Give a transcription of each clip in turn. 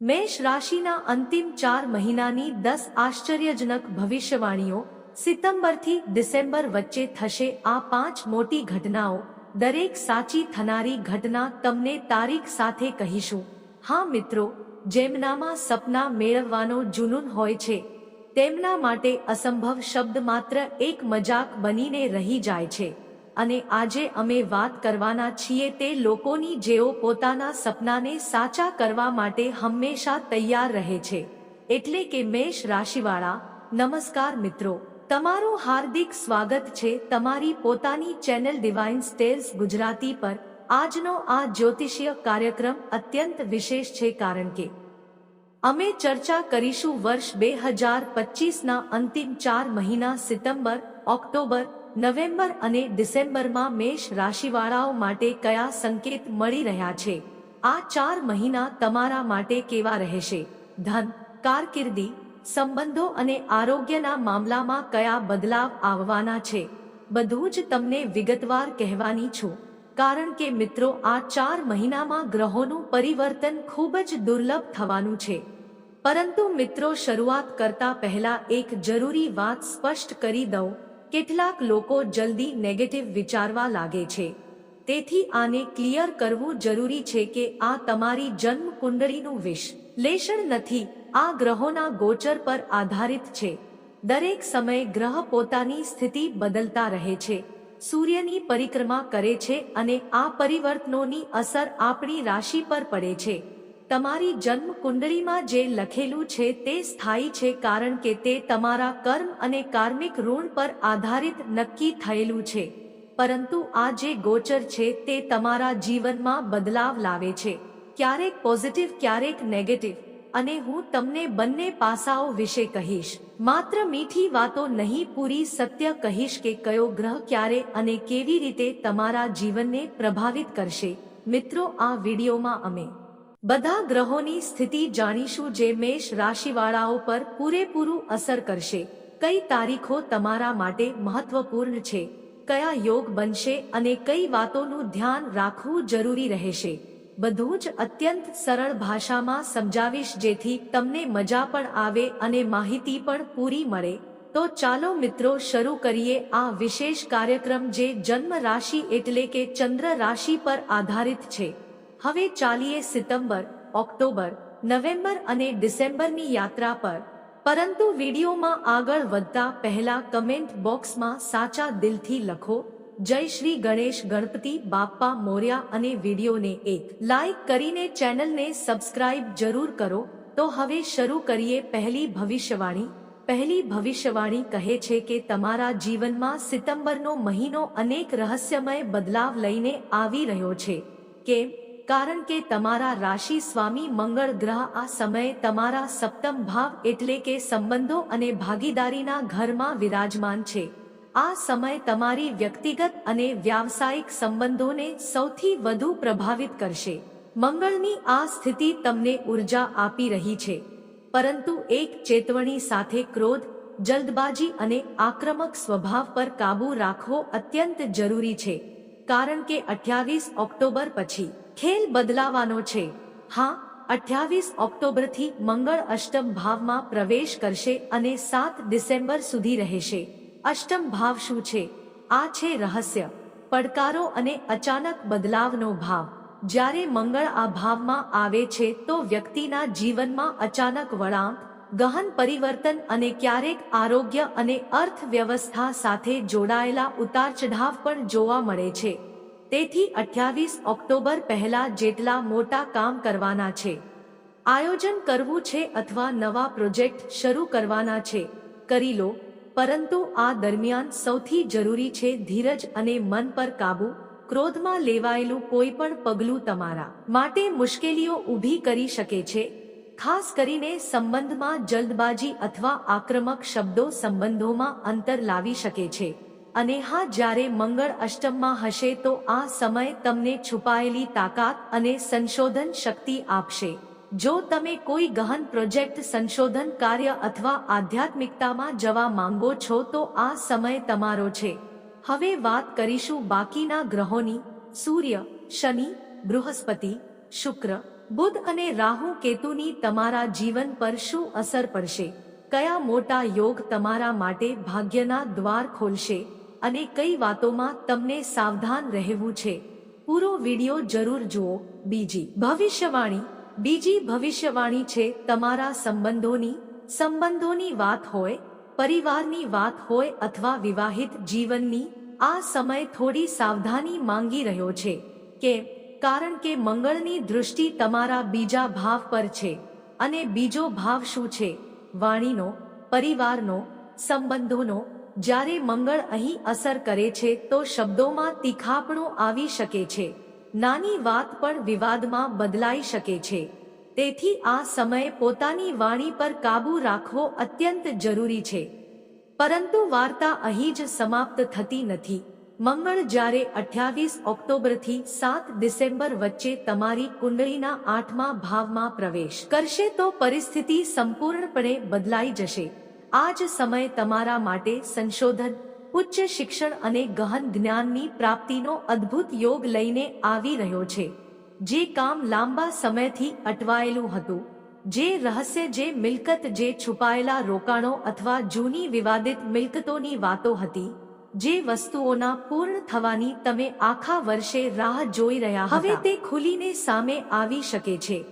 મેષ રાશિના અંતિમ ચાર મહિનાની દસ આશ્ચર્યજનક ભવિષ્યવાણીઓ સિતંબરથી ડિસેમ્બર વચ્ચે થશે આ પાંચ મોટી ઘટનાઓ. દરેક સાચી થનારી ઘટના તમને તારીખ સાથે કહીશું. હા મિત્રો, જેમનામાં સપના મેળવવાનો જુનૂન હોય છે, તેમના માટે અસંભવ શબ્દ માત્ર એક મજાક બનીને રહી જાય છે. અને આજે અમે વાત કરવાના છીએ તે લોકોની જેઓ પોતાના સપનાને સાચા કરવા માટે હંમેશા તૈયાર રહે છે. એટલે કે મેષ રાશિવાળા, નમસ્કાર મિત્રો. તમારું હાર્દિક સ્વાગત છે તમારી પોતાની ચેનલ ડિવાઇન સ્ટેલ્સ ગુજરાતી પર. આજનો આ જ્યોતિષીય કાર્યક્રમ અત્યંત વિશેષ છે કારણ કે અમે ચર્ચા કરીશું વર્ષ બે હજાર પચીસના અંતિમ ચાર મહિના સિતંબર, ઓક્ટોબર નવેમ્બર અને ડિસેમ્બરમાં મેષ રાશિવાળાઓ માટે કયા સંકેત મળી રહ્યા છે? આ ચાર મહિના તમારા માટે કેવા રહેશે? ધન, કારકિર્દી, સંબંધો અને આરોગ્યના મામલામાં કયા બદલાવ આવવાના છે? બધું જ તમને વિગતવાર કહેવાની છું, કારણ કે મિત્રો, આ ચાર મહિનામાં ગ્રહોનું પરિવર્તન ખૂબ જ દુર્લભ થવાનું છે. પરંતુ મિત્રો, શરૂઆત કરતા પહેલા એક જરૂરી વાત સ્પષ્ટ કરી દઉં. કેટલાક લોકો જલ્દી નેગેટિવ વિચારવા લાગે છે. તેથી આને ક્લિયર કરવું જરૂરી છે કે આ તમારી જન્મ કુંડળીનું વિશ્લેષણ નથી, આ ગ્રહોના ગોચર પર આધારિત છે. દરેક સમયે ગ્રહ પોતાની સ્થિતિ બદલતા રહે છે. સૂર્યની પરિક્રમા કરે છે અને આ પરિવર્તનોની અસર આપણી રાશિ પર પડે છે. તમારી જન્મ કુંડળીમાં જે લખેલું છે તે સ્થાયી છે કારણ કે તે તમારા કર્મ અને કાર્મિક ઋણ પર આધારિત નક્કી થયેલું છે. પરંતુ આ જે ગોચર છે તે તમારા જીવનમાં બદલાવ લાવે છે. ક્યારેક પોઝિટિવ, ક્યારેક નેગેટિવ. અને હું તમને બંને પાસાઓ વિશે કહીશ. માત્ર મીઠી વાતો નહીં, પૂરી સત્ય કહીશ કે કયો ગ્રહ ક્યારે અને કેવી રીતે તમારા જીવનને પ્રભાવિત કરશે. મિત્રો, આ વિડીયોમાં અમે બધા ગ્રહોની સ્થિતિ જાણીશું જે મેષ રાશિવાળાઓ પર પૂરેપૂરું અસર કરશે. કઈ તારીખો તમારા માટે મહત્વપૂર્ણ છે? કયા યોગ બનશે અને કઈ વાતોનું ધ્યાન રાખવું જરૂરી રહેશે? બધું જ અત્યંત સરળ ભાષામાં સમજાવીશ જેથી તમને મજા પણ આવે અને માહિતી પણ પૂરી મળે. તો ચાલો મિત્રો શરૂ કરીએ આ વિશેષ કાર્યક્રમ જે જન્મ રાશિ એટલે કે ચંદ્ર રાશિ પર આધારિત છે. હવે ચાલીએ સિતંબર, ઓક્ટોબર, નવેમ્બર અને ડિસેમ્બરની યાત્રા પર. પરંતુ વિડીયોમાં આગળ વધતા પહેલા કમેન્ટ બોક્સમાં સાચા દિલથી લખો. જય શ્રી ગણેશ ગણપતિ બાપ્પા મોર્યા અને વિડીયોને એક લાઈક કરીને ચેનલને સબસ્ક્રાઇબ જરૂર કરો. તો હવે શરૂ કરીએ પહેલી ભવિષ્યવાણી. પહેલી ભવિષ્યવાણી કહે છે કે તમારા જીવનમાં સિતંબરનો મહિનો અનેક રહસ્યમય બદલાવ લઈને આવી રહ્યો છે. કેમ? કારણ કે તમારા રાશિ સ્વામી મંગળ ગ્રહ આ સમયે તમારા સપ્તમ ભાવ એટલે કે સંબંધો અને ભાગીદારીના ઘરમાં વિરાજમાન છે. આ સમય તમારી વ્યક્તિગત અને વ્યાવસાયિક સંબંધોને સૌથી વધુ પ્રભાવિત કરશે. મંગળની આ સ્થિતિ તમને ઊર્જા આપી રહી છે. પરંતુ એક ચેતવણી સાથે ક્રોધ, જલ્દબાજી અને આક્રમક સ્વભાવ પર કાબૂ રાખવો અત્યંત જરૂરી છે. કારણ કે અઠ્યાવીસ ઓક્ટોબર પછી ખેલ બદલાવાનો છે. હા, અઠ્યાવીસ ઓક્ટોબરથી મંગળ અષ્ટમ ભાવમાં પ્રવેશ કરશે અને સાત ડિસેમ્બર સુધી રહેશે. અષ્ટમ ભાવ શું છે? આ છે રહસ્ય. પડકારો અને અચાનક બદલાવનો ભાવ. જ્યારે મંગળ આ ભાવમાં આવે છે તો વ્યક્તિના જીવનમાં અચાનક વળાંક, ગહન પરિવર્તન અને ક્યારેક આરોગ્ય અને અર્થવ્યવસ્થા સાથે જોડાયેલા ઉતાર ચઢાવ પણ જોવા મળે છે. તેથી અઠ્યાવીસ ઓક્ટોબર પહેલા જેટલા મોટા કામ કરવાના છે. આયોજન કરવું છે અથવા નવા પ્રોજેક્ટ શરૂ કરવાના છે, કરી લો, પરંતુ આ દરમિયાન સૌથી જરૂરી છે ધીરજ અને મન પર કાબુ, ક્રોધમાં લેવાયેલું કોઈ પણ પગલું તમારા માટે મુશ્કેલીઓ ઊભી કરી શકે છે, ખાસ કરીને સંબંધમાં જલ્દબાજી અથવા આક્રમક શબ્દો સંબંધોમાં અંતર લાવી શકે છે. અને હા, જ્યારે મંગળ અષ્ટમમાં હશે તો આ સમય તમને છુપાયેલી તાકાત અને સંશોધન શક્તિ આપશે. જો તમે કોઈ ગહન પ્રોજેક્ટ સંશોધન કાર્ય અથવા આધ્યાત્મિકતામાં જવા માંગો છો, તો આ સમય તમારો છે. હવે વાત કરીશું બાકીના ગ્રહોની. સૂર્ય, શનિ, બૃહસ્પતિ, શુક્ર, બુધ અને રાહુ કેતુની તમારા જીવન પર શું અસર પડશે? કયા મોટા યોગ તમારા માટે ભાગ્યના દ્વાર ખોલશે? અને કઈ વાતોમાં તમને સાવધાન રહેવું છે. પૂરો વિડિયો જરૂર જુઓ. બીજી ભવિષ્યવાણી. બીજી ભવિષ્યવાણી છે તમારા સંબંધોની. સંબંધોની વાત હોય, પરિવારની વાત હોય અથવા વિવાહિત જીવનની, આ સમય થોડી સાવધાની માંગી રહ્યો છે. કેમ કારણ કે મંગળની દૃષ્ટિ તમારા બીજા ભાવ પર છે. અને બીજો ભાવ શું છે? વાણીનો, પરિવારનો, સંબંધોનો જ્યારે મંગળ અહીં અસર કરે છે તો શબ્દોમાં તીખાપણું આવી શકે છે. નાની વાત પણ વિવાદમાં બદલાઈ શકે છે. તેથી આ સમયે પોતાની વાણી પર કાબૂ રાખવો અત્યંત જરૂરી છે. પરંતુ વાર્તા અહીં જ સમાપ્ત થતી નથી. મંગળ જ્યારે અઠ્યાવીસ ઓક્ટોબરથી સાત ડિસેમ્બર વચ્ચે તમારી કુંડળીના આઠમા ભાવમાં પ્રવેશ કરશે તો પરિસ્થિતિ સંપૂર્ણપણે બદલાઈ જશે. આ જ સમય તમારા માટે સંશોધન ઉચ્ચ શિક્ષણ અને ગહન જ્ઞાનની પ્રાપ્તિનો અદ્ભુત યોગ લઈને આવી રહ્યો છે. જે કામ લાંબા સમયથી અટવાયેલું હતું જે રહસ્ય જે મિલકત જે છુપાયેલા રોકાણો અથવા જૂની વિવાદિત મિલકતોની વાતો હતી જે વસ્તુઓના પૂર્ણ થવાની તમે આખા વર્ષે રાહ જોઈ રહ્યા હવે તે ખુલીને સામે આવી શકે છે.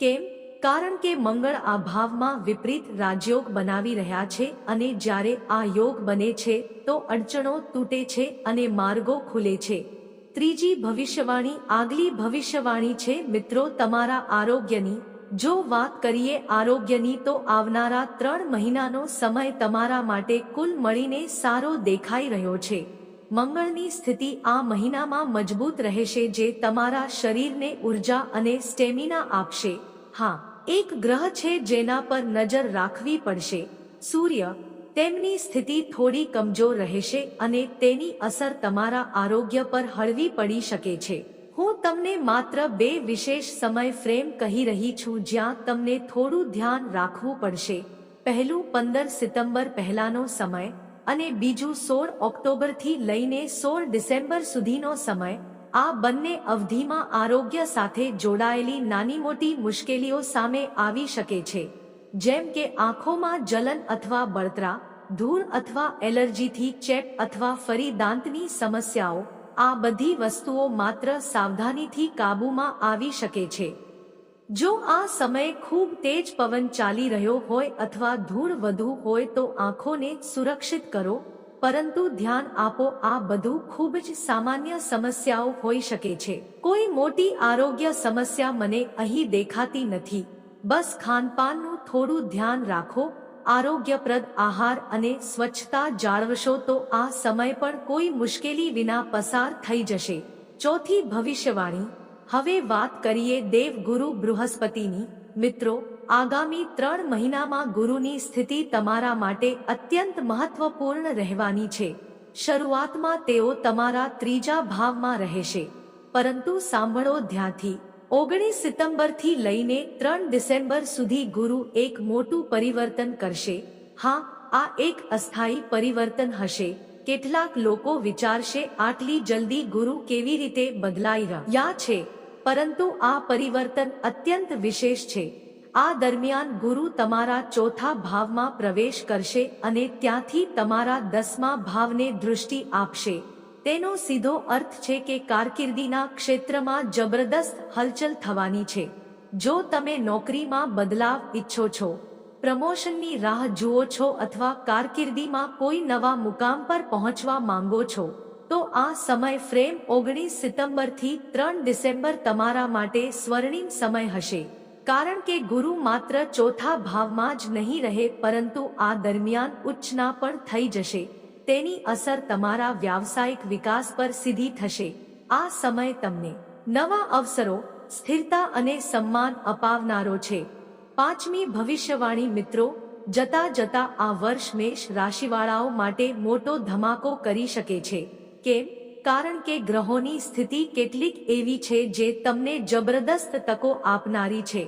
કેમ? કારણ કે મંગળ આ ભાવમાં વિપરીત રાજયોગ બનાવી રહ્યા છે અને જ્યારે આ યોગ બને છે, તો અડચણો તૂટે છે અને માર્ગો ખુલે છે. ત્રીજી ભવિષ્યવાણી, આગલી ભવિષ્યવાણી છે, મિત્રો, તમારા આરોગ્યની. જો વાત કરીએ આરોગ્યની, તો આવનારા ત્રણ મહિનાનો સમય તમારા માટે કુલ મળીને સારો દેખાઈ રહ્યો છે. મંગળની સ્થિતિ આ મહિનામાં મજબૂત રહેશે જે તમારા શરીરને ઊર્જા અને સ્ટેમિના આપશે. હા એક ગ્રહ છે જેના પર નજર રાખવી પડશે. સૂર્ય તેમની સ્થિતિ થોડી કમજોર રહેશે અને તેની અસર તમારા આરોગ્ય પર હળવી પડી શકે છે. હું તમને માત્ર બે વિશેષ સમય ફ્રેમ કહી રહી છું જ્યાં તમને થોડું ધ્યાન રાખવું પડશે. પહેલું પંદર સિતંબર પહેલાનો સમય અને બીજું સોળ ઓક્ટોબરથી લઈને સોળ ડિસેમ્બર સુધીનો સમય. આ બંને અવધિમાં આરોગ્ય સાથે જોડાયેલી નાની મોટી મુશ્કેલીઓ સામે આવી શકે છે. જેમ કે આંખોમાં જલન અથવા બળતરા, ધૂળ અથવા એલર્જીથી ચેપ અથવા ફરી દાંતની સમસ્યાઓ, આ બધી વસ્તુઓ માત્ર સાવધાનીથી કાબૂમાં આવી શકે છે. જો આ સમયે ખૂબ તેજ પવન ચાલી રહ્યો હોય અથવા ધૂળ વધુ હોય તો આંખોને સુરક્ષિત કરો. પરંતુ ધ્યાન આપો, આ બધું ખૂબ જ સામાન્ય સમસ્યાઓ હોઈ શકે છે. કોઈ મોટી આરોગ્ય સમસ્યા મને અહીં દેખાતી નથી. બસ ખાનપાનનું થોડું ધ્યાન રાખો, આરોગ્યપ્રદ આહાર અને સ્વચ્છતા જાળવશો તો આ સમય પણ કોઈ મુશ્કેલી વિના પસાર થઈ જશે. ચોથી ભવિષ્યવાણી, હવે વાત કરીએ દેવગુરુ બૃહસ્પતિની. મિત્રો આગામી ત્રણ મહિનામાં ગુરુની સ્થિતિ તમારા માટે અત્યંત મહત્વપૂર્ણ રહેવાની છે. શરૂઆતમાં તેઓ તમારા ત્રીજા ભાવમાં રહેશે. પરંતુ સાંભળો ધ્યાનથી. ઓગણીસ સિતંબરથી લઈને ત્રણ ડિસેમ્બર સુધી ગુરુ એક મોટું પરિવર્તન કરશે. હા, આ એક અસ્થાયી પરિવર્તન હશે. કેટલાક લોકો વિચારશે આટલી જલ્દી ગુરુ કેવી રીતે બદલાઈ રહ્યા છે. પરંતુ આ પરિવર્તન અત્યંત વિશેષ છે. આ દરમિયાન ગુરુ તમારા ચોથા ભાવમાં પ્રવેશ કરશે અને ત્યાંથી તમારા દસમા ભાવને દૃષ્ટિ આપશે. તેનો સીધો અર્થ છે કે કારકિર્દીના ક્ષેત્રમાં જબરદસ્ત હલચલ થવાની છે. જો તમે નોકરીમાં બદલાવ ઈચ્છો છો, પ્રમોશનની રાહ જુઓ છો અથવા કારકિર્દીમાં કોઈ નવા મુકામ પર પહોંચવા માંગો છો, તો આ સમય ફ્રેમ ઓગણીસ સિતંબરથી ત્રણ ડિસેમ્બર તમારા માટે સ્વર્ણિમ સમય હશે. કારણ કે ગુરુ માત્ર ચોથા ભાવમાં જ નહીં રહે, પરંતુ આ દરમિયાન ઉચ્ચના પણ થઈ જશે. તેની અસર તમારા વ્યાવસાયિક વિકાસ પર સીધી થશે. આ સમય તમને નવા અવસરો, સ્થિરતા અને સન્માન અપાવનારો છે. પાંચમી ભવિષ્યવાણી મિત્રો, જતા જતા આ વર્ષ મેષ રાશિવાળાઓ માટે મોટો ધમાકો કરી શકે છે. કેમ? કારણ કે ગ્રહોની સ્થિતિ કેટલીક એવી છે જે તમને જબરદસ્ત તકો આપનારી છે.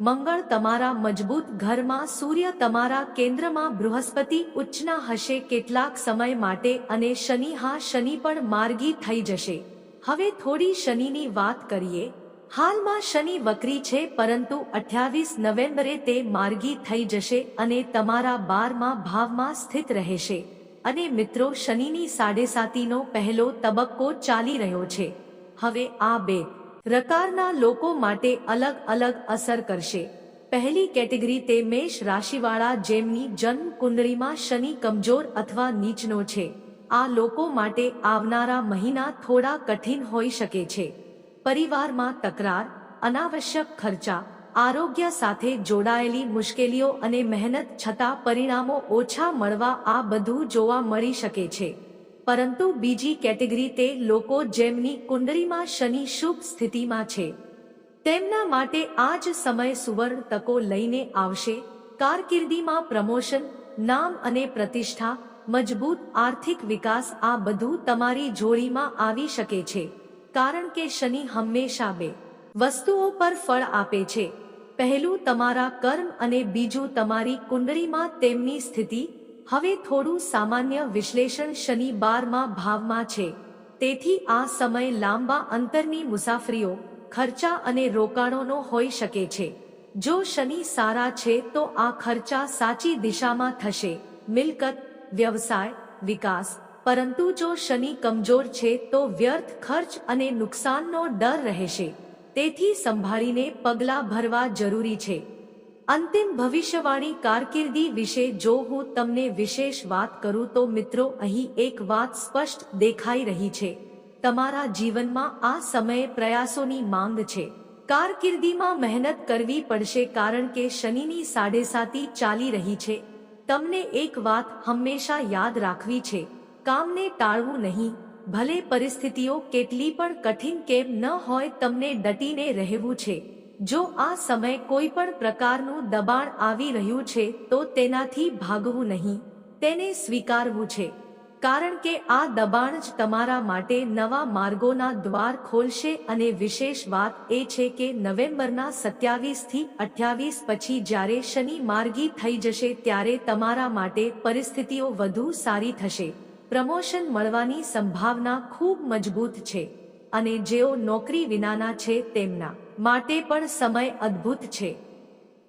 મંગળ તમારા મજબૂત ઘરમાં સૂર્ય તમારા કેન્દ્રમાં બૃહસ્પતિ ઉચ્ચના હશે કેટલાક સમય માટે અને શનિ હા શનિ પણ માર્ગી થઈ જશે. હવે થોડી શનિની વાત કરીએ. હાલમાં શનિ વક્રી છે પરંતુ અઠ્યાવીસ નવેમ્બરે તે માર્ગી થઈ જશે અને તમારા બારમાં ભાવમાં સ્થિત રહેશે. અને મિત્રો, શનિની સાડેસાતીનો પહેલો તબક્કો ચાલી રહ્યો છે. હવે આ બે પ્રકારના લોકો માટે અલગ અલગ અસર કરશે. પહેલી કેટેગરી તે મેષ રાશિવાળા જેમની જન્મ કુંડળીમાં શનિ કમજોર અથવા નીચનો છે. આ લોકો માટે આવનારા મહિના થોડા કઠિન હોઈ શકે છે. પરિવારમાં તકરાર, અનાવશ્યક ખર્ચા આરોગ્ય સાથે જોડાયેલી મુશ્કેલીઓ અને મહેનત છતાં પરિણામો ઓછા મળવા આ બધું જોવા મળી શકે છે. પરંતુ બીજી કેટેગરી તે લોકો જેમની કુંડળીમાં શનિ શુભ સ્થિતિમાં છે. તેમના માટે આ જ સમય સુવર્ણ તકો લઈને આવશે. કારકિર્દીમાં પ્રમોશન, નામ અને પ્રતિષ્ઠા, મજબૂત આર્થિક વિકાસ આ બધું તમારી જોડીમાં આવી શકે છે. કારણ કે શનિ હંમેશા બે વસ્તુઓ પર ફળ આપે છે. પહેલું તમારા કર્મ અને બીજું તમારી કુંડળીમાં તેમની સ્થિતિ. હવે થોડું સામાન્ય વિશ્લેષણ શનિ બારમાં ભાવમાં છે. તેથી આ સમય લાંબા અંતરની મુસાફરીઓ, ખર્ચા અને રોકાણોનો હોઈ શકે છે. જો શનિ સારા છે તો આ ખર્ચા સાચી દિશામાં થશે. મિલકત, વ્યવસાય, વિકાસ. પરંતુ જો શનિ કમજોર છે તો વ્યર્થ ખર્ચ અને નુકસાનનો ડર રહેશે. તેથી સંભાળીને પગલાં ભરવા જરૂરી છે. અંતિમ ભવિષ્યવાણી કારકિર્દી વિશે જો હું તમને વિશેષ વાત કરું તો મિત્રો અહીં એક વાત સ્પષ્ટ દેખાઈ રહી છે. તમારા જીવનમાં આ સમયે પ્રયાસોની માંગ છે. કારકિર્દીમાં મહેનત કરવી પડશે કારણ કે શનિની સાડેસાતી ચાલી રહી છે. તમને એક વાત હંમેશા યાદ રાખવી છે. કામને ટાળવું નહીં. ભલે પરિસ્થિતિઓ કેટલી પણ કઠિન કેમ ન હોય, તમને ડટીને રહેવું છે. જો આ સમય કોઈ પણ પ્રકારનું દબાણ આવી રહ્યું છે, તો તેનાથી ભાગવું નહીં. તેને સ્વીકારવું છે. કારણ કે આ દબાણ જ તમારા માટે નવા માર્ગોના દ્વાર ખોલશે અને વિશેષ વાત એ છે કે નવેમ્બરના સત્યાવીસથી અઠ્યાવીસ પછી જ્યારે શનિ માર્ગી થઈ જશે, ત્યારે તમારા માટે પરિસ્થિતિઓ વધુ સારી થશે. પ્રમોશન મળવાની સંભાવના ખૂબ મજબૂત છે અને જેઓ નોકરી વિનાના છે તેમના માટે પણ સમય અદ્ભુત છે.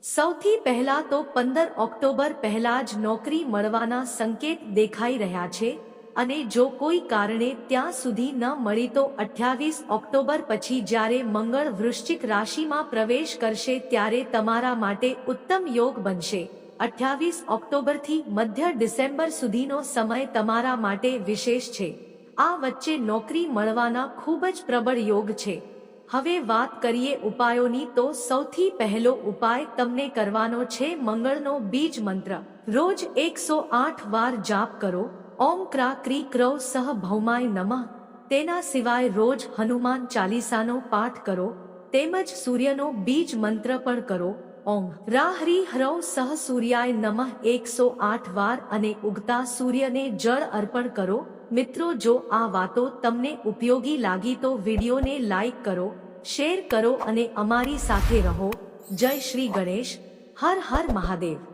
સૌથી પહેલા તો પંદર ઓક્ટોબર પહેલા જ નોકરી મળવાના સંકેત દેખાઈ રહ્યા છે અને જો કોઈ કારણે ત્યાં સુધી ન મળી તો અઠ્યાવીસ ઓક્ટોબર પછી જ્યારે મંગળ વૃશ્ચિક રાશિમાં પ્રવેશ કરશે ત્યારે તમારા માટે ઉત્તમ યોગ બનશે. અઠ્યાવીસ ઓક્ટોબરથી મધ્ય ડિસેમ્બર સુધીનો સમય તમારા માટે વિશેષ છે. આ વચ્ચે નોકરી મળવાના ખૂબ જ પ્રબળ યોગ છે. હવે વાત કરીએ ઉપાયોની તો સૌથી પહેલો ઉપાય તમને કરવાનો છે મંગળનો બીજ મંત્ર. રોજ એકસો આઠ વાર જાપ કરો. ઓમ ક્રા ક્રી ક્રૌ સહ ભૌમાય નમઃ. તેના સિવાય રોજ હનુમાન ચાલીસાનો પાઠ કરો. તેમજ સૂર્યનો બીજ મંત્ર પણ કરો. ઓમ. રા હરી સહ સૂર્યાય નમઃ એકસો આઠ વાર અને ઉગતા સૂર્યને જળ અર્પણ કરો. મિત્રો, જો આ વાતો તમને ઉપયોગી લાગી તો વિડીયોને લાઈક કરો, શેર કરો અને અમારી સાથે રહો. જય શ્રી ગણેશ. હર હર મહાદેવ.